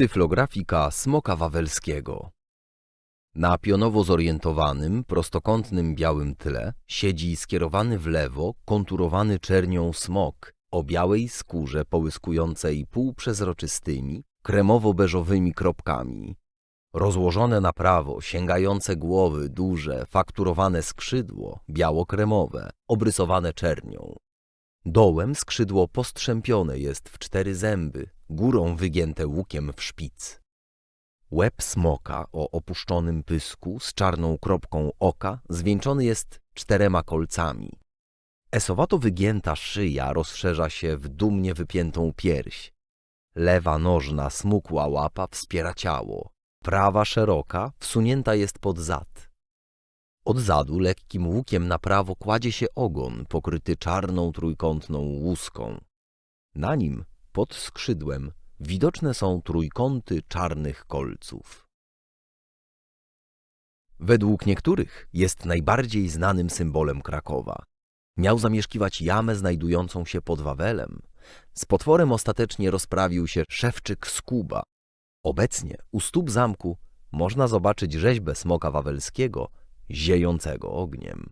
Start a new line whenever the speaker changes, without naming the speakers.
Tyflografika Smoka Wawelskiego Na pionowo zorientowanym, prostokątnym białym tle siedzi skierowany w lewo, konturowany czernią smok o białej skórze połyskującej półprzezroczystymi, kremowo-beżowymi kropkami. Rozłożone na prawo, sięgające głowy, duże, fakturowane skrzydło, biało-kremowe, obrysowane czernią. Dołem skrzydło postrzępione jest w cztery zęby, górą wygięte łukiem w szpic. Łeb smoka o opuszczonym pysku z czarną kropką oka zwieńczony jest czterema kolcami. Esowato wygięta szyja rozszerza się w dumnie wypiętą pierś. Lewa nożna smukła łapa wspiera ciało. Prawa szeroka wsunięta jest pod zad. Od zadu lekkim łukiem na prawo kładzie się ogon pokryty czarną trójkątną łuską. Na nim, pod skrzydłem, widoczne są trójkąty czarnych kolców. Według niektórych jest najbardziej znanym symbolem Krakowa. Miał zamieszkiwać jamę znajdującą się pod Wawelem. Z potworem ostatecznie rozprawił się szewczyk Skuba. Obecnie u stóp zamku można zobaczyć rzeźbę smoka wawelskiego ziejącego ogniem.